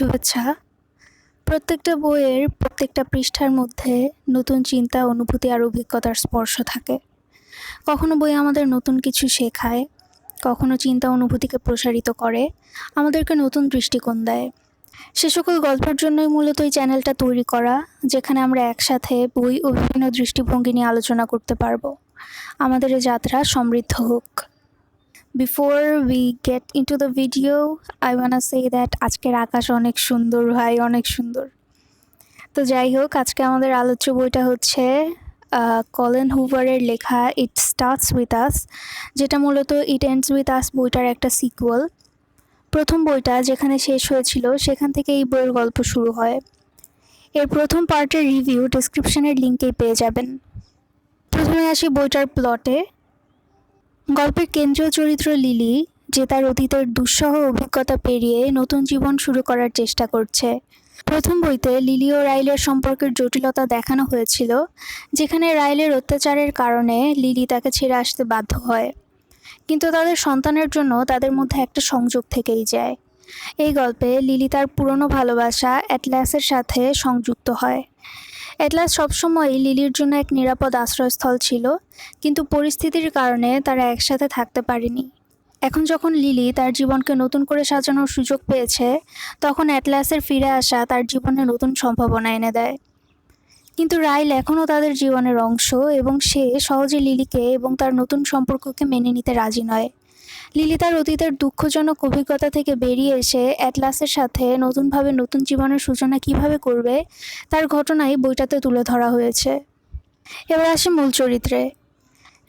শুভেচ্ছা। প্রত্যেকটা বইয়ের প্রত্যেকটা পৃষ্ঠার মধ্যে নতুন চিন্তা, অনুভূতি আর অভিজ্ঞতার স্পর্শ থাকে। কখনো বই আমাদের নতুন কিছু শেখায়, কখনো চিন্তা অনুভূতিকে প্রসারিত করে, আমাদেরকে নতুন দৃষ্টিকোণ দেয়। সে সকল গল্পের জন্যই মূলত এই চ্যানেলটা তৈরি করা, যেখানে আমরা একসাথে বই ও বিভিন্ন দৃষ্টিভঙ্গি নিয়ে আলোচনা করতে পারব। আমাদের এই যাত্রা সমৃদ্ধ হোক। Before we get into the video I wanna say that আজকের আকাশ অনেক সুন্দর, ভাই, অনেক সুন্দর। তো যাই হোক, আজকে আমাদের আলোচ্য বইটা হচ্ছে কলেন হুভারের লেখা ইট স্টার্টস উইথ আস যেটা মূলত ইট এন্ডস উইথ আস বইটার একটা সিকুয়াল প্রথম বইটা যেখানে শেষ হয়েছিল, সেখান থেকে এই বইয়ের গল্প শুরু হয়। এর প্রথম পার্টের রিভিউ ডিসক্রিপশনের লিঙ্কেই পেয়ে যাবেন। প্রথমে আসি বইটার প্লটে গল্পের কেন্দ্রীয় চরিত্র লিলি, যে তার অতীতের দুঃসহ অভিজ্ঞতা পেরিয়ে নতুন জীবন শুরু করার চেষ্টা করছে। প্রথম বইতে লিলি ও রাইলের সম্পর্কের জটিলতা দেখানো হয়েছিল, যেখানে রাইলের অত্যাচারের কারণে লিলি তাকে ছেড়ে আসতে বাধ্য হয়। কিন্তু তাদের সন্তানের জন্য তাদের মধ্যে একটা সংযোগ থেকেই যায়। এই গল্পে লিলি তার পুরনো ভালোবাসা অ্যাটলাসের সাথে সংযুক্ত হয়। অ্যাটলাস সবসময়ই লিলির জন্য এক নিরাপদ আশ্রয়স্থল ছিল, কিন্তু পরিস্থিতির কারণে তারা একসাথে থাকতে পারেনি। এখন যখন লিলি তার জীবনকে নতুন করে সাজানোর সুযোগ পেয়েছে, তখন অ্যাটলাসের ফিরে আসা তার জীবনে নতুন সম্ভাবনা এনে দেয়। কিন্তু রাইল এখনও তাদের জীবনের অংশ এবং সে সহজে লিলিকে এবং তার নতুন সম্পর্ককে মেনে নিতে রাজি নয়। লিলি তার অতীতের দুঃখজনক অভিজ্ঞতা থেকে বেরিয়ে এসে অ্যাটলাসের সাথে নতুনভাবে নতুন জীবনের সূচনা কীভাবে করবে তার ঘটনাই বইটাতে তুলে ধরা হয়েছে। এবার আসি মূল চরিত্রে।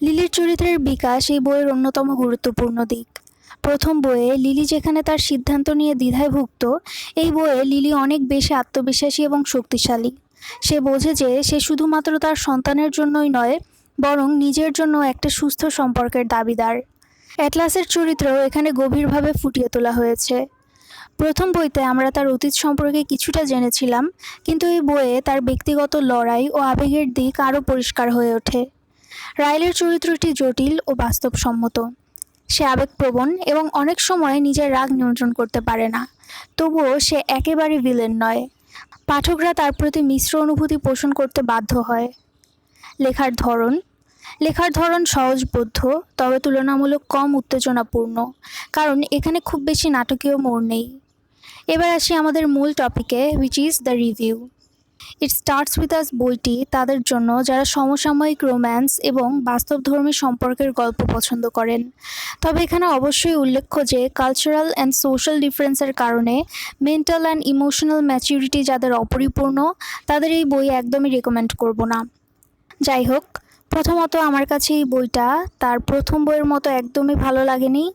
লিলির চরিত্রের বিকাশ এই বইয়ের অন্যতম গুরুত্বপূর্ণ দিক। প্রথম বইয়ে লিলি যেখানে তার সিদ্ধান্ত নিয়ে দ্বিধায় ভুক্ত, এই বইয়ে লিলি অনেক বেশি আত্মবিশ্বাসী এবং শক্তিশালী। সে বোঝে যে সে শুধুমাত্র তার সন্তানের জন্যই নয়, বরং নিজের জন্য একটা সুস্থ সম্পর্কের দাবিদার। অ্যাটলাসের চরিত্র এখানে গভীরভাবে ফুটিয়ে তোলা হয়েছে। প্রথম বইতে আমরা তার অতীত সম্পর্কে কিছুটা জেনেছিলাম, কিন্তু এই বইয়ে তার ব্যক্তিগত লড়াই ও আবেগের দিক আরও পরিষ্কার হয়ে ওঠে। রাইলের চরিত্রটি জটিল ও বাস্তবসম্মত। সে আবেগপ্রবণ এবং অনেক সময় নিজের রাগ নিয়ন্ত্রণ করতে পারে না। তবুও সে একেবারে ভিলেন নয়। পাঠকরা তার প্রতি মিশ্র অনুভূতি পোষণ করতে বাধ্য হয়। লেখার ধরন লেখার ধরন সহজবোধ্য তবে তুলনামূলক কম উত্তেজনাপূর্ণ, কারণ এখানে খুব বেশি নাটকীয় মোড় নেই। এবার আসি আমাদের মূল টপিকে which is the review it starts with us বইটি, তাদের জন্য, যারা সমসাময়িক রোম্যান্স এবং বাস্তবধর্মী সম্পর্কের গল্প পছন্দ করেন। তবে এখানে অবশ্যই উল্লেখ্য যে কালচারাল অ্যান্ড সোশ্যাল ডিফারেন্সের কারণে মেন্টাল অ্যান্ড ইমোশনাল ম্যাচিউরিটি যাদের অপরিপূর্ণ, তাদের এই বই একদমই রেকমেন্ড করব না। যাই হোক প্রথমত আমার কাছে এই বইটা। তার প্রথম বইয়ের মতো একদমই ভালো লাগেনি।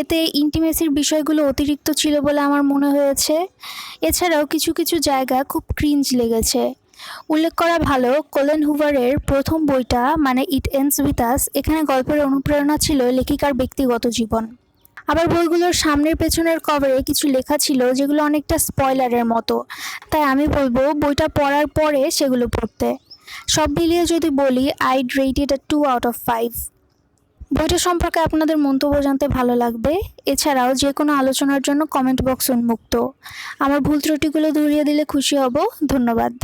এতে ইন্টিমেসির বিষয়গুলো অতিরিক্ত ছিল বলে আমার মনে হয়েছে। এছাড়াও কিছু কিছু জায়গা খুব ক্রিঞ্জ লেগেছে। উল্লেখ করা ভালো কোলেন হুভারের প্রথম বইটা মানে ইট এন্ডস উইথ আস এখানে গল্পের অনুপ্রেরণা ছিল লেখিকার ব্যক্তিগত জীবন। আবার বইগুলোর সামনের পেছনের কভারে কিছু লেখা ছিল যেগুলো অনেকটা স্পয়লারের মতো। তাই আমি বলব বইটা পড়ার পরে সেগুলো পড়তে। সব মিলিয়ে যদি বলি I'd rate it two out of five বইটা সম্পর্কে আপনাদের মন্তব্য জানতে ভালো লাগবে। এছাড়াও যে কোনো আলোচনার জন্য কমেন্ট বক্স উন্মুক্ত। আমার ভুল ত্রুটিগুলো ধরিয়ে দিলে খুশি হব। ধন্যবাদ।